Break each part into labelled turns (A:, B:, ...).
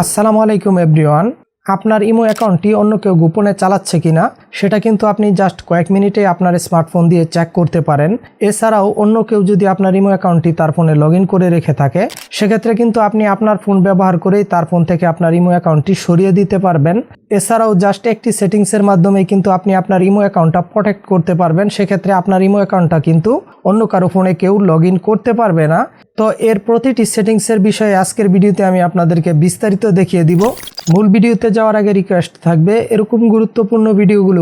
A: আসসালামু আলাইকুম এভরিওয়ান। আপনার ইমো অ্যাকাউন্টটি অন্য কেউ গোপনে চালাচ্ছে কিনা? সেটা কিন্তু আপনি জাস্ট কয়েক মিনিটে আপনার স্মার্টফোন দিয়ে চেক করতে পারেন। এছাড়াও অন্য কেউ যদি আপনার ইমো অ্যাকাউন্টটি তার ফোনে লগ করে রেখে থাকে, সেক্ষেত্রে কিন্তু আপনি আপনার ফোন ব্যবহার করেই তার ফোন থেকে আপনার ইমো অ্যাকাউন্টটি সরিয়ে দিতে পারবেন। এছাড়াও জাস্ট একটি সেটিংসের মাধ্যমে কিন্তু আপনি আপনার ইমো অ্যাকাউন্টটা প্রোটেক্ট করতে পারবেন। সেক্ষেত্রে আপনার ইমো অ্যাকাউন্টটা কিন্তু অন্য কারও ফোনে কেউ লগ করতে পারবে না। তো এর প্রতিটি সেটিংসের বিষয়ে আজকের ভিডিওতে আমি আপনাদেরকে বিস্তারিত দেখিয়ে দিব। মূল ভিডিওতে যাওয়ার আগে রিকোয়েস্ট থাকবে, এরকম গুরুত্বপূর্ণ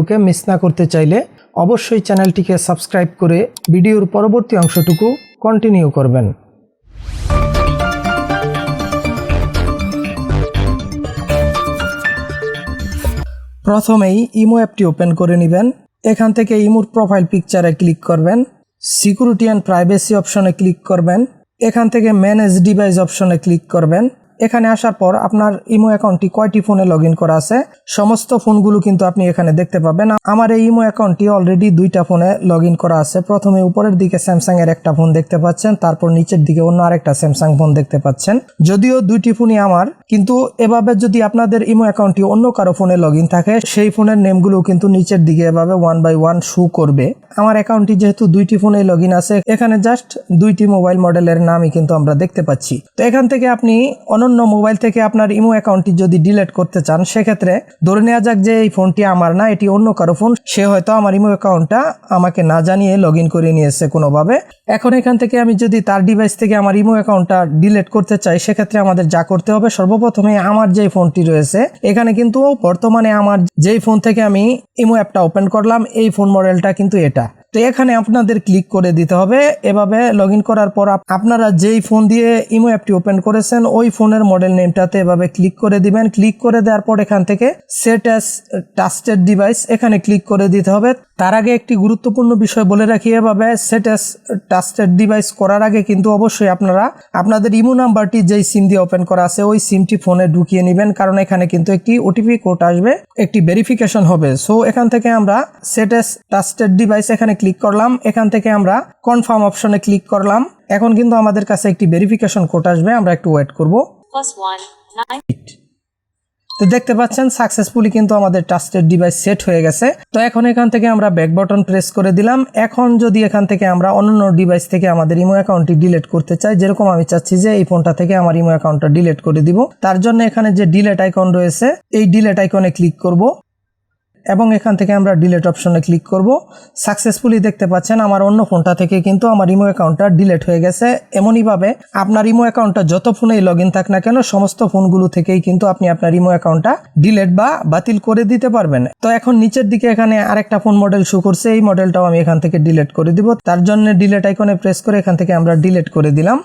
A: ভিডিওগুলোকে মিস না করতে চাইলে অবশ্যই চ্যানেলটিকে সাবস্ক্রাইব করে ভিডিওর পরবর্তী অংশটুকু কন্টিনিউ করবেন। প্রথমেই ইমো অ্যাপটি ওপেন করে নেবেন। এখান থেকে ইমোর প্রোফাইল পিকচারে ক্লিক করবেন। সিকিউরিটি অ্যান্ড প্রাইভেসি অপশনে ক্লিক করবেন। এখান থেকে ম্যানেজ ডিভাইস অপশনে ক্লিক করবেন। এখানে আসার পর আপনার ইমো অ্যাকাউন্টটি কয়টি ফোনে লগ করা আছে? সমস্ত ফোনগুলো কিন্তু আপনি এখানে দেখতে পাবেন। আমার এই ইমো অ্যাকাউন্টটি অলরেডি দুইটা ফোনে লগ করা আছে। প্রথমে উপরের দিকে স্যামসাং এর একটা ফোন দেখতে পাচ্ছেন, তারপর নিচের দিকে অন্য আরেকটা স্যামসাং ফোন দেখতে পাচ্ছেন। যদিও দুইটি ফোনই আমার, কিন্তু এভাবে যদি আপনাদের ইমো অ্যাকাউন্টটি অন্য কারও ফোনে লগ থাকে, সেই ফোনের নেমগুলো কিন্তু নিচের দিকে এভাবে ওয়ান বাই ওয়ান শু করবে। আমার অ্যাকাউন্টটি যেহেতু দুইটি ফোনে লগ আছে, এখানে জাস্ট দুইটি মোবাইল মডেলের নামই কিন্তু আমরা দেখতে পাচ্ছি। তো এখান থেকে আপনি অনন্য মোবাইল থেকে আপনার ইমো অ্যাকাউন্টটি যদি ডিলেট করতে চান, সেক্ষেত্রে ধরে নেওয়া যাক যে এই ফোনটি আমার না, এটি অন্য কারও ফোন, সে হয়তো আমার ইমো অ্যাকাউন্টটা আমাকে না জানিয়ে লগ ইন করে নিয়েছে কোনোভাবে। এখন এখান থেকে আমি যদি তার ডিভাইস থেকে আমার ইমো অ্যাকাউন্টটা ডিলিট করতে চাই, সেক্ষেত্রে আমাদের যা করতে হবে, সর্বপ্রথমে আমার যে ফোনটি রয়েছে, এখানে কিন্তু বর্তমানে আমার যেই ফোন থেকে আমি ইমো অ্যাপটা ওপেন করলাম, এই ফোন মডেলটা কিন্তু এটা। তো এখানে আপনাদের ক্লিক করে দিতে হবে। এভাবে লগ করার পর আপ- আপনারা যেই ফোন দিয়ে ইমো অ্যাপটি ওপেন করেছেন, ওই ফোনের মডেল নেমটাতে এভাবে ক্লিক করে দিবেন। ক্লিক করে দেওয়ার পর এখান থেকে সেট অ্যাস টাস্টেড ডিভাইস এখানে ক্লিক করে দিতে হবে। তার আগে একটি গুরুত্বপূর্ণ বিষয় বলে রাখি এভাবে সেট অ্যাস টাস্টেড ডিভাইস করার আগে কিন্তু অবশ্যই আপনারা আপনাদের ইমো নাম্বারটি যেই সিম দিয়ে ওপেন করা আছে ওই সিমটি ফোনে ঢুকিয়ে নেবেন। কারণ এখানে কিন্তু একটি ওটিপি কোড আসবে একটি ভেরিফিকেশন হবে। সো এখান থেকে আমরা সেট অ্যাস টাস্টেড ডিভাইস এখানে ক্লিক করলাম। এখান থেকে আমরা কনফার্ম অপশনে ক্লিক করলাম। এখন কিন্তু আমাদের কাছে একটি ভেরিফিকেশন কোড আসবে আমরা একটু ওয়েট করব। তো দেখতে পাচ্ছেন সাকসেসফুলি কিন্তু আমাদের টাস্টেড ডিভাইস সেট হয়ে গেছে। তো এখন এখান থেকে আমরা ব্যাক বাটন প্রেস করে দিলাম। এখন যদি এখান থেকে আমরা অন্য ডিভাইস থেকে আমাদের ইমো অ্যাকাউন্টটি ডিলেট করতে চাই, যেরকম আমি চাচ্ছি যে এই ফোনটা থেকে আমার ইমো অ্যাকাউন্টটা ডিলেট করে দিব। তার জন্য এখানে যে ডিলেট আইকন রয়েছে, এই ডিলেট আইকনে ক্লিক করব। এবং এখান থেকে আমরা ডিলেট অপশনে ক্লিক করব। সাকসেসফুলি দেখতে পাচ্ছেন আমার অন্য ফোনটা থেকে কিন্তু আমার ইমো অ্যাকাউন্টটা ডিলেট হয়ে গেছে। এমনইভাবে আপনার ইমো অ্যাকাউন্টটা যত ফোনেই লগ ইন থাক না কেন, সমস্ত ফোনগুলো থেকেই কিন্তু আপনি আপনার ইমো অ্যাকাউন্টটা ডিলেট বা বাতিল করে দিতে পারবেন। তো এখন নিচের দিকে এখানে আরেকটা ফোন মডেল শো করছে। এই মডেলটাও আমি এখান থেকে ডিলেট করে দিব। তার জন্য ডিলেট আইকনে প্রেস করে এখান থেকে আমরা ডিলেট করে দিলাম।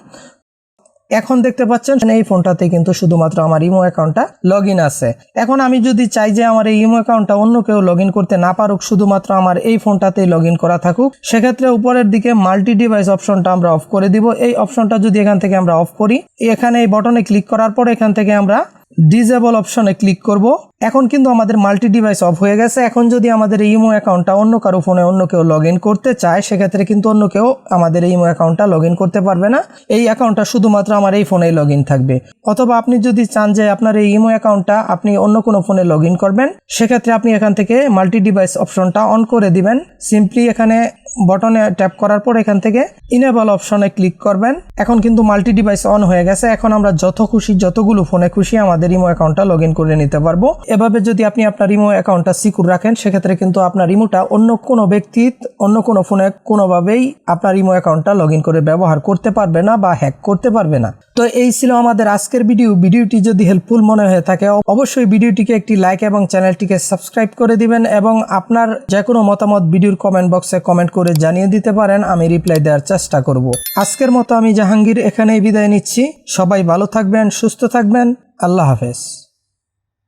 A: এখন দেখতে পাচ্ছেন এই ফোনটাতে কিন্তু শুধুমাত্র আমার ইমো অ্যাকাউন্টটা লগ আছে। এখন আমি যদি চাই যে আমার এই ইমো অ্যাকাউন্টটা অন্য কেউ লগ করতে না পারুক, শুধুমাত্র আমার এই ফোনটাতেই লগ করা থাকুক, সেক্ষেত্রে উপরের দিকে মাল্টি ডিভাইস অপশনটা আমরা অফ করে দিব। এই অপশনটা যদি এখান থেকে আমরা অফ করি, এখানে এই বটনে ক্লিক করার পর এখান থেকে আমরা ডিজেবল অপশনে ক্লিক করব। এখন কিন্তু আমাদের মাল্টি ডিভাইস অফ হয়ে গেছে। এখন যদি আমাদের ইমো অ্যাকাউন্টটা অন্য কারও ফোনে অন্য কেউ লগ করতে চায়, সেক্ষেত্রে কিন্তু অন্য কেউ আমাদের ইমো অ্যাকাউন্টটা লগ করতে পারবে না। এই অ্যাকাউন্টটা শুধুমাত্র আমার এই ফোনেই লগ থাকবে। অথবা আপনি যদি চান যে আপনার এই ইমো অ্যাকাউন্টটা আপনি অন্য কোনো ফোনে লগ করবেন, সেক্ষেত্রে আপনি এখান থেকে মাল্টি ডিভাইস অপশনটা অন করে দিবেন। সিম্পলি এখানে বটনে ট্যাপ করার পর এখান থেকে ইনেবল অপশনে ক্লিক করবেন। এখন কিন্তু মাল্টি ডিভাইস অন হয়ে গেছে। এখন আমরা যত খুশি যতগুলো ফোনে খুশি আমাদের ইমো অ্যাকাউন্টটা লগ করে নিতে পারব। এভাবে যদি আপনি আপনার ইমো অ্যাকাউন্টটা সিকিউর রাখেন, সেক্ষেত্রে কিন্তু আপনার ইমোটা অন্য কোনো ব্যক্তি, অন্য কোনো ফোনে কোনোভাবেই আপনার ইমো অ্যাকাউন্টটা লগ করে ব্যবহার করতে পারবে না বা হ্যাক করতে পারবে না। তো এই ছিল আমাদের আজকের ভিডিও ভিডিওটি যদি হেল্পফুল মনে হয়ে থাকে, অবশ্যই ভিডিওটিকে একটি লাইক এবং চ্যানেলটিকে সাবস্ক্রাইব করে দিবেন এবং আপনার যে কোনো মতামত ভিডিওর কমেন্ট বক্সে কমেন্ট করে জানিয়ে দিতে পারেন, আমি রিপ্লাই দেওয়ার চেষ্টা করব। আজকের মতো আমি জাহাঙ্গীর এখানেই বিদায় নিচ্ছি। সবাই ভালো থাকবেন, সুস্থ থাকবেন। আল্লাহ হাফেজ।